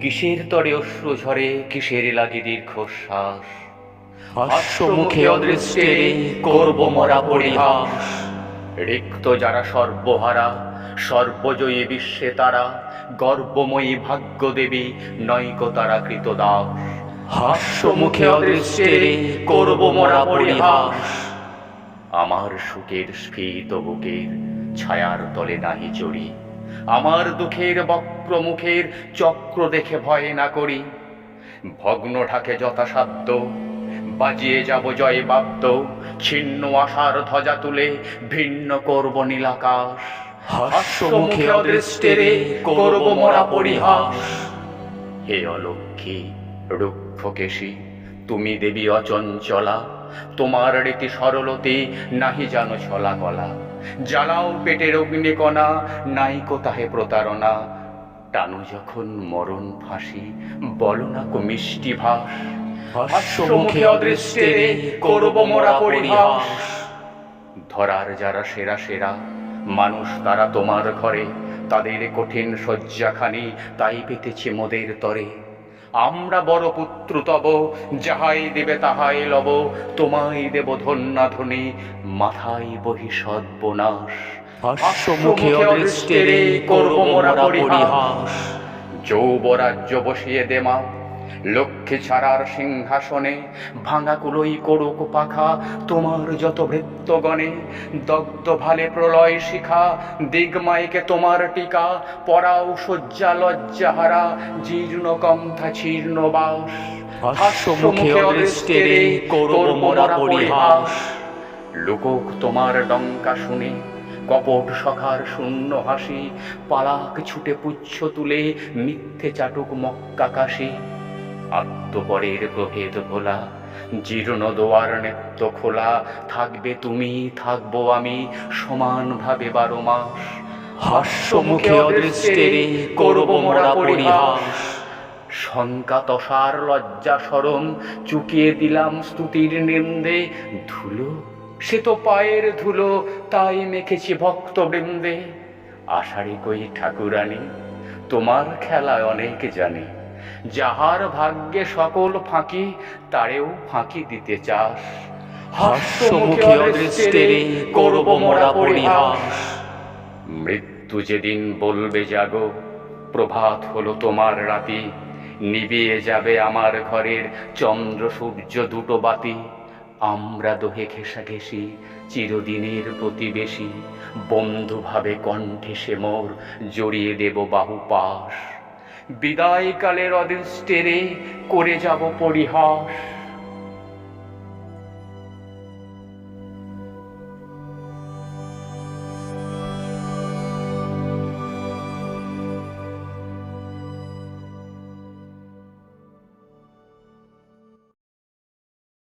কিসের তরে অশ্রু ঝরে কিসের লাগে দীর্ঘশ্বাস? হাস্য মুখে অদৃষ্টে করব মরা পরিহাস। রিক্ত যারা সর্বহারা সর্বজয়ী বিশ্বে তারা গর্বময়ী ভাগ্য দেবী নৈক তারা কৃতদাস। হাস্য মুখে অদৃষ্টে করব মরা পরিহাস। আমার সুখের স্ফীত বুকের ছায়ার তলে নাহি চড়ি আমার দুঃখের বক্র মুখের চক্র দেখে ভয় না করি। ভগ্ন ঢাকে যথাসাধ্য, বাজিয়ে যাব জয় বাদ্য, ছিন্ন আশার ধ্বজা তুলে ভিন্ন করব নীলাকাশ। হাস্য মুখে করব মরা পরিহাস। হে অলক্ষী রুক্ষকেশী তুমি দেবী অচঞ্চলা, তোমার রীতি সরলতে নাহি জানো ছলা কলা। জ্বালাও পেটের অগ্নিকণা, নাইকো তাহে প্রতারণা। টানো যখন মরণ ফাঁসি, বলো না কো মিষ্টি ভাস। হাস্য মুখে অদৃষ্টে করব মরা পরিহাস। ধরার যারা সেরা সেরা, মানুষ তারা তোমার ঘরে। তাদের কঠিন শয্যাখানি তাই পেতেছে মোদের তরে। আমরা বড় পুত্র তব যাহাই দেবে তাহাই লব তোমায় দেব ধন্যা ধনী মাথায় বহি অদৃষ্টে করব মরা পরিহাস। যৌবরাজ্য বসিয়ে দেমা লক্ষ্মী ছাড়ার সিংহাসনে ভাঙা কুলোই করুক পাখা তোমার যত ভৃত্যগণে দগ্ধ ভালে প্রলয় শিখা দিগমাইকে তোমার টিকা পরাও শয্যা লজ্জাহারা জীর্ণ কণ্ঠা ছির্ণ বাস। পরিহাস। লোকক তোমার ডঙ্কা শুনে কপট সখার শূন্য হাসি পালাক ছুটে পুচ্ছ তুলে মিথ্যে চাটুক মক্কাকাশি আত্মপরের প্রভেদ ভোলা জীর্ণ দোয়ার নেত্য খোলা থাকবে তুমি থাকব আমি সমানভাবে বারো মাস। হাস্য মুখে অদৃষ্টে করব মরা পরিহাস। শঙ্কা তসার লজ্জা সরম চুকিয়ে দিলাম স্তুতির নিন্দে। ধুলো সে তো পায়ের ধুলো তাই মেখেছি ভক্ত বৃন্দে আষাঢ়ি কই ঠাকুরানী তোমার খেলা অনেক জানি। যাহার ভাগ্যে সকল ফাঁকি তারেও ফাঁকি দিতে চাস। হাস্য মুখে করব মরা পরিহাস। মৃত্যু যেদিন বলবে জাগো প্রভাত হলো তোমার রাতি। নিবিয়ে যাবে আমার ঘরের চন্দ্র সূর্য দুটো বাতি। আমরা দোহে ঘেঁষাঘেঁষি চিরদিনের প্রতিবেশী। বন্ধুভাবে কণ্ঠে সে মোর জড়িয়ে দেব বাহু পাশ বিদায়কালের অদৃষ্টেরে করে যাব পরিহাস।